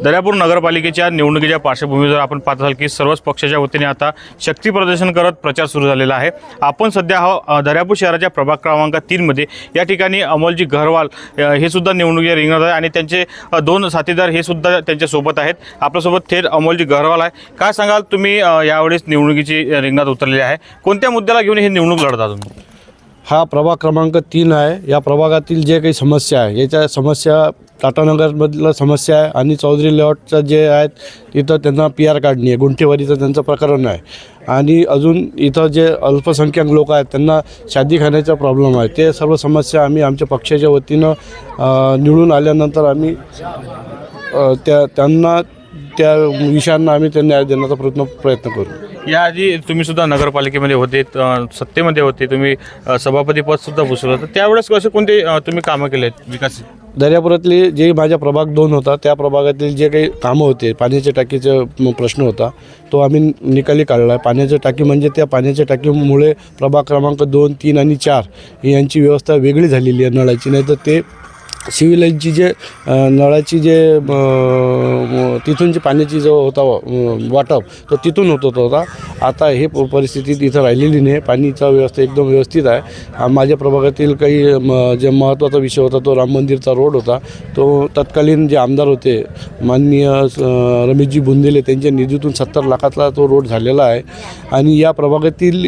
दर्यापूर नगरपालिकेच्या निवडणुकीच्या पार्श्वभूमीवर आपण पाहत असाल की सर्वच पक्षाच्या वतीने आता शक्ती प्रदर्शन करत प्रचार सुरू झालेला आहे. आपण सध्या हा दर्यापूर शहराच्या प्रभाग क्रमांक तीनमध्ये या ठिकाणी अमोलजी घरवाल हे सुद्धा निवडणुकीच्या रिंगणात आहे आणि त्यांचे दोन साथीदार हे सुद्धा त्यांच्यासोबत आहेत. आपल्यासोबत थेट अमोलजी घरवाल आहे. काय सांगाल तुम्ही यावेळेस निवडणुकीची रिंगणात उतरलेली आहे? कोणत्या मुद्द्याला घेऊन हे निवडणूक लढता तुम्ही हा प्रभाग क्रमांक तीन आहे. या प्रभागातील जे काही समस्या आहे याच्या समस्या टाटानगरमधलं समस्या आहे आणि चौधरी लेआउटचं जे आहेत तिथं त्यांना पी आर काढणी आहे. गुंठेवारीचं त्यांचं प्रकरण आहे. आणि अजून इथं जे अल्पसंख्याक लोक आहेत त्यांना शादी खाण्याचा प्रॉब्लेम आहे. ते सर्व समस्या आम्ही आमच्या पक्षाच्या वतीनं निवडून आल्यानंतर आम्ही त्या त्यांना त्या विषयांना आम्ही त्या न्याय देण्याचा प्रयत्न प्रयत्न करू. याआधी तुम्ही सुद्धा नगरपालिकेमध्ये होते अ, सत्तेमध्ये होते तुम्ही अ, सभापतीपद सुद्धा भूषवलं तर त्यावेळेस कसे कोणते अ, तुम्ही कामं केले आहेत विकास दर्यापुरातले जे माझा प्रभाग दोन होता त्या प्रभागातील जे काही कामं होते पाण्याच्या टाकीचा म- प्रश्न होता तो आम्ही निकाली काढला. आहे पाण्याच्या टाकी म्हणजे त्या पाण्याच्या टाकीमुळे प्रभाग क्रमांक दोन तीन आणि चार यांची व्यवस्था वेगळी झालेली आहे नळाची नाही तर ते सिव्हिल लाईनची जे नळाची जे तिथून जे पाण्याची जो होता वाटप तो तिथून होत होता आता हे प- परिस्थिती तिथं राहिलेली नाही. पाणीचा व्यवस्था एकदम व्यवस्थित आहे. माझ्या प्रभागातील काही म- जे महत्त्वाचा विषय होता तो राम मंदिरचा रोड होता. तो तत्कालीन जे आमदार होते माननीय रमेशजी बुंदेले त्यांच्या निधीतून सत्तर लाखातला तो रोड झालेला आहे. आणि या प्रभागातील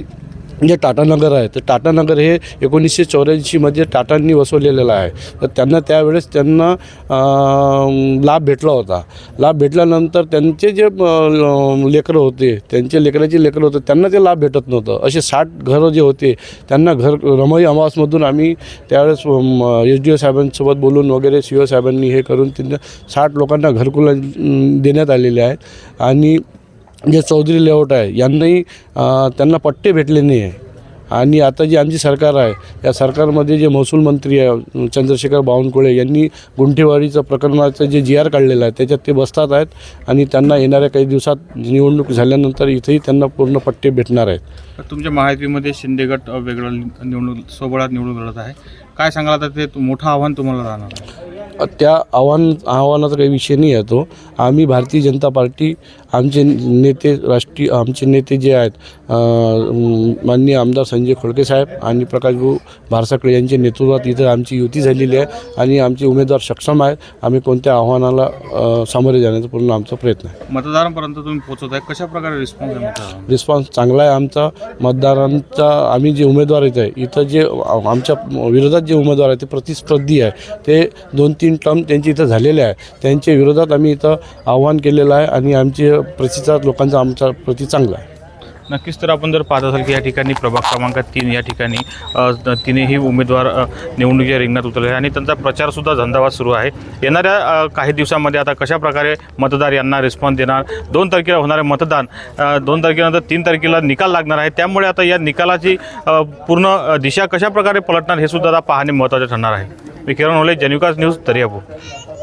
जे टाटानगर आहे तर टाटानगर हे एकोणीसशे चौऱ्याऐंशीमध्ये टाटांनी वसवलेलं आहे. तर त्यांना त्यावेळेस त्यांना लाभ भेटला होता. लाभ भेटल्यानंतर त्यांचे जे लेकरं होते त्यांचे लेकराचे लेकरं होते त्यांना ते लाभ भेटत नव्हतं. असे साठ घरं जे होते त्यांना घर रमई आवासमधून आम्ही त्यावेळेस एच डी ओ साहेबांसोबत बोलून वगैरे सी ओ साहेबांनी हे करून त्यांना साठ लोकांना घरकुला देण्यात आलेले आहेत. आणि जे चौधरी लेआउट आहे. यांनाही त्यांना पट्टे भेटले नाही आहे आणि आता जी आमची सरकार आहे या सरकारमध्ये जे महसूल मंत्री आहे चंद्रशेखर बावनकुळे यांनी गुंठेवारीचं प्रकरणाचं जे जी आर काढलेलं आहे त्याच्यात ते बसतात आहेत आणि त्यांना येणाऱ्या काही दिवसात निवडणूक झाल्यानंतर इथेही त्यांना पूर्ण पट्टे भेटणार आहेत. तुमच्या महायुतीमध्ये शिंदेगट वेगळं निवडणूक सोबळ्यात निवडून लढत आहे. काय सांगाल आता ते मोठं आव्हान तुम्हाला राहणार आहे? त्या आव्हान आव्हानाचा काही विषय नाही आहे तो. आम्ही भारतीय जनता पार्टी आमचे नेते राष्ट्रीय आमचे नेते जे आहेत माननीय आमदार संजय खोडके साहेब आणि प्रकाशभाऊ भारसाकडे यांच्या नेतृत्वात इथं आमची युती झालेली आहे आणि आमचे उमेदवार सक्षम आहेत. आम्ही कोणत्या आव्हानाला सामोरे जाण्याचा पूर्ण आमचा प्रयत्न आहे. मतदारांपर्यंत तुम्ही पोहोचवत आहे कशा प्रकारे रिस्पॉन्स आहे? रिस्पॉन्स चांगला आहे आमचा. मतदारांचा आम्ही जे उमेदवार येत आहे इथं जे आमच्या विरोधात जे उमेदवार आहेत ते प्रतिस्पर्धी आहे. ते दोन तीन तीन टर्म त्यांचे इथं झालेले आहे. त्यांच्या विरोधात आम्ही इथं आव्हान केलेलं आहे आणि आमचे प्रतिसाद लोकांचा आमच्या प्रति चांगला आहे. नक्कीच तर आपण जर पाहत असाल की या ठिकाणी प्रभाग क्रमांक तीन या ठिकाणी तिनेही तिन्ही उमेदवार निवडणुकीच्या रिंगणात उतरले आहे आणि त्यांचा प्रचारसुद्धा झंझावात सुरू आहे. येणाऱ्या काही दिवसांमध्ये आता कशा प्रकारे मतदार यांना रिस्पॉन्स देणार? दोन तारखेला होणारे मतदान दोन तारखेनंतर तीन तारखेला निकाल लागणार आहे. त्यामुळे आता या निकालाची पूर्ण दिशा कशा प्रकारे पलटणार हे सुद्धा आता पाहणे महत्त्वाचे ठरणार आहे. मी किरण होले जनिकास न्यूज दर्यापूर